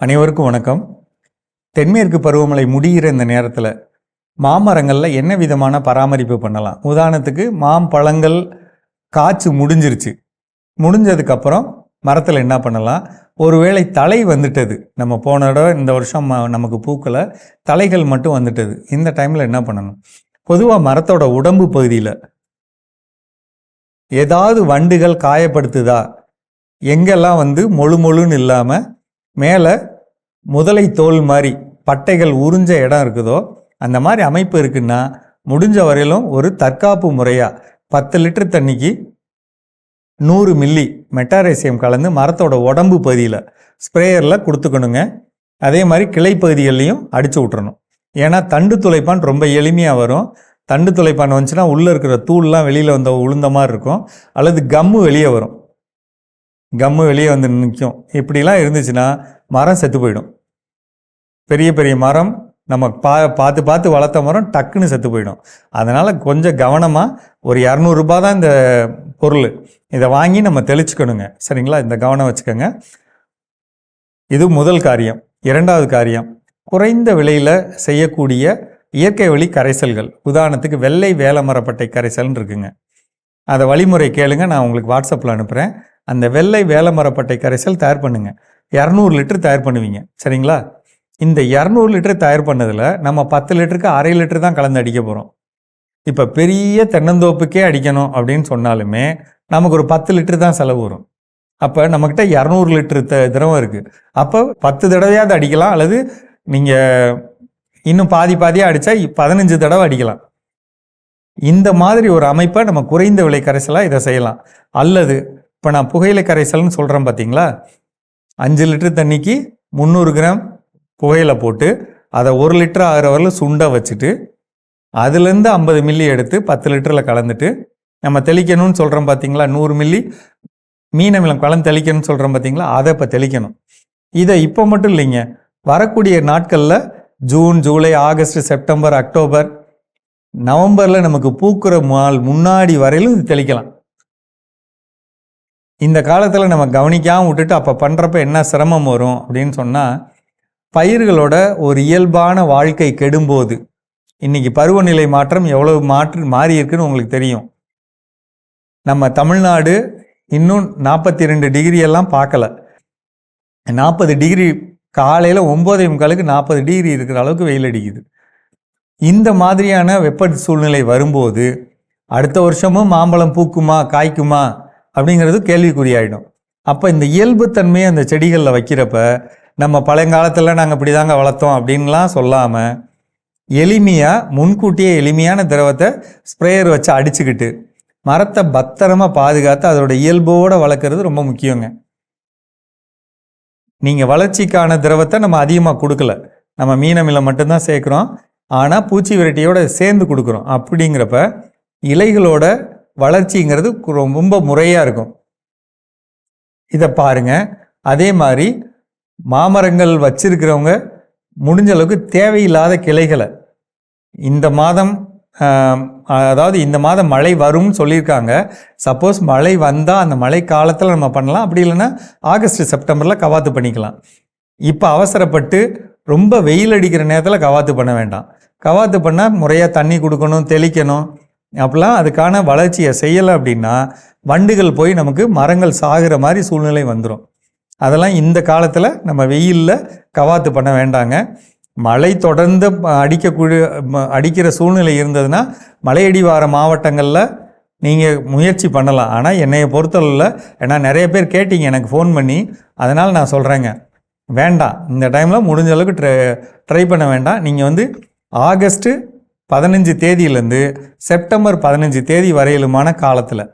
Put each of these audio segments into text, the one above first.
அனைவருக்கும் வணக்கம். தென்மேற்கு பருவமழை முடிகிற இந்த நேரத்தில் மாமரங்களில் என்ன விதமான பராமரிப்பு பண்ணலாம்? உதாரணத்துக்கு மாம்பழங்கள் காய்ச்சி முடிஞ்சிருச்சு. முடிஞ்சதுக்கப்புறம் மரத்தில் என்ன பண்ணலாம்? ஒருவேளை தலை வந்துட்டது. நம்ம போன தடவை இந்த வருஷம் ம- நமக்கு பூக்களை தலைகள் மட்டும் வந்துட்டது. இந்த டைமில் என்ன பண்ணணும்? பொதுவாக மரத்தோட உடம்பு பகுதியில் ஏதாவது வண்டுகள் காயப்படுத்துதா? எங்கெல்லாம் வந்து மொழு மொழுன்னு இல்லாமல் மேலே முதலை தோல் மாதிரி பட்டைகள் உறிஞ்ச இடம் இருக்குதோ அந்த மாதிரி அமைப்பு இருக்குன்னா முடிஞ்ச வரையிலும் ஒரு தற்காப்பு முறையாக பத்து லிட்டர் தண்ணிக்கு நூறு மில்லி மெட்டாரேசியம் கலந்து மரத்தோட உடம்பு பகுதியில் ஸ்ப்ரேயரில் கொடுத்துக்கணுங்க. அதே மாதிரி கிளை பகுதிகள்லையும் அடித்து விட்றணும் ஏன்னா தண்டு துளைப்பான் ரொம்ப எளிமையாக வரும். தண்டு துளைப்பான் வந்துச்சுன்னா உள்ளே இருக்கிற தூள்லாம் வெளியில் வந்த உளுந்த மாதிரி இருக்கும். அல்லது கம்மு வெளியே வரும். கம்மு வெளியே வந்து நிற்கும். இப்படிலாம் இருந்துச்சுன்னா மரம் செத்து போயிடும். பெரிய பெரிய மரம் நம்ம பா பார்த்து பார்த்து வளர்த்த மரம் டக்குன்னு செத்து போயிடும். அதனால் கொஞ்சம் கவனமாக ஒரு இரநூறுபா தான் இந்த பொருள். இதை வாங்கி நம்ம தெளிச்சுக்கணுங்க. சரிங்களா? இந்த கவனம் வச்சுக்கோங்க. இது முதல் காரியம். இரண்டாவது காரியம். குறைந்த விலையில் செய்யக்கூடிய இயற்கை வழி கரைசல்கள். உதாரணத்துக்கு வெள்ளை வேலமரப்பட்டை கரைசல்னு இருக்குங்க. அதை வழிமுறை கேளுங்க. நான் உங்களுக்கு வாட்ஸ்அப்பில் அனுப்புகிறேன் அந்த வெள்ளை வேலமரப்பட்டை கரைசல் தயார் பண்ணுங்கள் இரநூறு லிட்டர் தயார் பண்ணுவீங்க. சரிங்களா? இந்த இரநூறு லிட்டர் தயார் பண்ணதில் நம்ம பத்து லிட்டருக்கு அரை லிட்டர் தான் கலந்து அடிக்க போகிறோம் இப்போ பெரிய தென்னந்தோப்புக்கே அடிக்கணும் அப்படின்னு சொன்னாலுமே நமக்கு ஒரு பத்து லிட்டர் தான் செலவு வரும். அப்போ நம்மக்கிட்ட இரநூறு லிட்டர் த திரவம் இருக்குது அப்போ பத்து தடவையாவது அடிக்கலாம் அல்லது நீங்கள் இன்னும் பாதி பாதியாக அடித்தா பதினஞ்சு தடவை அடிக்கலாம். இந்த மாதிரி ஒரு அமைப்பை நம்ம குறைந்த விலை கரைசலாக இதை செய்யலாம். அல்லது இப்போ நான் புகையிலை கரைசல்னு சொல்கிறேன் பார்த்தீங்களா அஞ்சு லிட்டர் தண்ணிக்கு முந்நூறு கிராம் புகையில போட்டு அதை ஒரு லிட்டர் ஆகிற வரலும் சுண்டை வச்சுட்டு அதுலேருந்து ஐம்பது மில்லி எடுத்து பத்து லிட்டரில் கலந்துட்டு நம்ம தெளிக்கணும்னு சொல்கிறோம் பார்த்தீங்களா நூறு மில்லி மீனமிலம் கலந்து தெளிக்கணும்னு சொல்கிறோம் பார்த்தீங்களா அதை இப்போ தெளிக்கணும். இதை இப்போ மட்டும் இல்லைங்க. வரக்கூடிய நாட்களில் June July August September October நவம்பரில் நமக்கு பூக்கிற நாள் முன்னாடி வரையிலும் இது தெளிக்கலாம். இந்த காலத்தில் நம்ம கவனிக்காமல் விட்டுட்டு அப்போ பண்ணுறப்ப என்ன சிரமம் வரும் அப்படின்னு சொன்னால் பயிர்களோட ஒரு இயல்பான வாழ்க்கை கெடும்போது இன்னைக்கு பருவநிலை மாற்றம் எவ்வளவு மாற்று மாறி இருக்குன்னு உங்களுக்கு தெரியும். நம்ம தமிழ்நாடு இன்னும் நாற்பத்தி ரெண்டு டிகிரி எல்லாம் பார்க்கல. நாற்பது டிகிரி காலையில் ஒம்போதே முக்காலுக்கு நாற்பது டிகிரி இருக்கிற அளவுக்கு வெயில் அடிக்குது. இந்த மாதிரியான வெப்ப சூழ்நிலை வரும்போது அடுத்த வருஷமும் மாம்பழம் பூக்குமா காய்க்குமா அப்படிங்கிறது கேள்விக்குறியாயிடும். அப்போ இந்த இயல்புத்தன்மையை அந்த செடிகளில் வைக்கிறப்ப நம்ம பழங்காலத்தில் நாங்கள் இப்படி தாங்க வளர்த்தோம் அப்படின்லாம் சொல்லாமல் எளிமையாக முன்கூட்டியே எளிமையான திரவத்தை ஸ்ப்ரேயர் வச்சு அடிச்சுக்கிட்டு மரத்தை பத்திரமாக பாதுகாத்து அதோட இயல்போடு வளர்க்குறது ரொம்ப முக்கியங்க. நீங்கள் வளர்ச்சிக்கான திரவத்தை நம்ம அதிகமாக கொடுக்கல. நம்ம மீனமில மட்டும்தான் சேர்க்குறோம். ஆனால் பூச்சி விரட்டியோட சேர்ந்து கொடுக்குறோம். அப்படிங்கிறப்ப இலைகளோட வளர்ச்சிங்கிறது ரொம்ப முறையாக இருக்கும். இதை பாருங்க. அதே மாதிரி மாமரங்கள் வச்சிருக்கிறவங்க முடிஞ்ச அளவுக்கு தேவையில்லாத கிளைகளை இந்த மாதம் அதாவது இந்த மாதம் மழை வரும்னு சொல்லியிருக்காங்க. சப்போஸ் மழை வந்தால் அந்த மழை காலத்தில் நம்ம பண்ணலாம். அப்படி இல்லைன்னா ஆகஸ்ட் செப்டம்பரில் கவாத்து பண்ணிக்கலாம். இப்போ அவசரப்பட்டு ரொம்ப வெயில் அடிக்கிற நேரத்தில் கவாத்து பண்ண வேண்டாம். கவாத்து பண்ணால் முறையாக தண்ணி கொடுக்கணும் தெளிக்கணும். அப்போல்லாம் அதுக்கான வளர்ச்சியை செய்யலை அப்படின்னா வண்டுகள் போய் நமக்கு மரங்கள் சாகிற மாதிரி சூழ்நிலை வந்துடும் அதெல்லாம் இந்த காலத்தில் நம்ம வெயிலில் கவாத்து பண்ண வேண்டாங்க. மழை தொடர்ந்து அடிக்கக்கூடிய அடிக்கிற சூழ்நிலை இருந்ததுன்னா மலையடிவார மாவட்டங்களில் நீங்கள் முயற்சி பண்ணலாம். ஆனால் என்னைய பொறுத்தளவில் ஏன்னா நிறைய பேர் கேட்டீங்க எனக்கு ஃபோன் பண்ணி. அதனால் நான் சொல்கிறேங்க வேண்டாம். இந்த டைமில் முடிஞ்ச அளவுக்கு ட்ரை ட்ரை பண்ண வேண்டாம். நீங்கள் வந்து ஆகஸ்ட்டு பதினஞ்சு தேதியிலேருந்து செப்டம்பர் பதினஞ்சு தேதி வரையிலுமான காலத்தில்.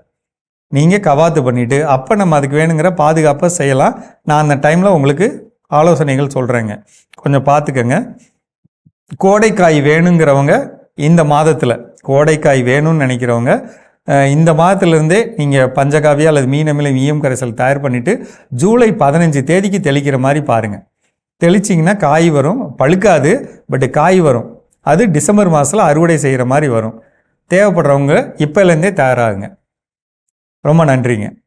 நீங்கள் கவாத்து பண்ணிவிட்டு அப்போ நம்ம அதுக்கு வேணுங்கிற பாதுகாப்பை செய்யலாம். நான் அந்த டைமில் உங்களுக்கு ஆலோசனைகள் சொல்கிறேங்க கொஞ்சம் பார்த்துக்கங்க கோடைக்காய் வேணுங்கிறவங்க இந்த மாதத்தில் கோடைக்காய் வேணும்னு நினைக்கிறவங்க இந்த மாதத்துலேருந்தே நீங்கள் பஞ்சகாவியா அல்லது மீனமிலம் ஈயம் கரைசல் தயார் பண்ணிவிட்டு ஜூலை பதினஞ்சு தேதிக்கு தெளிக்கிற மாதிரி பாருங்கள் தெளிச்சிங்கன்னா காய் வரும். பழுக்காது பட் காய் வரும். அது டிசம்பர் மாதத்தில் அறுவடை செய்கிற மாதிரி வரும். தேவைப்படுறவங்க இப்போலேருந்தே தயாராகுங்க. ரொம்ப நன்றிங்க.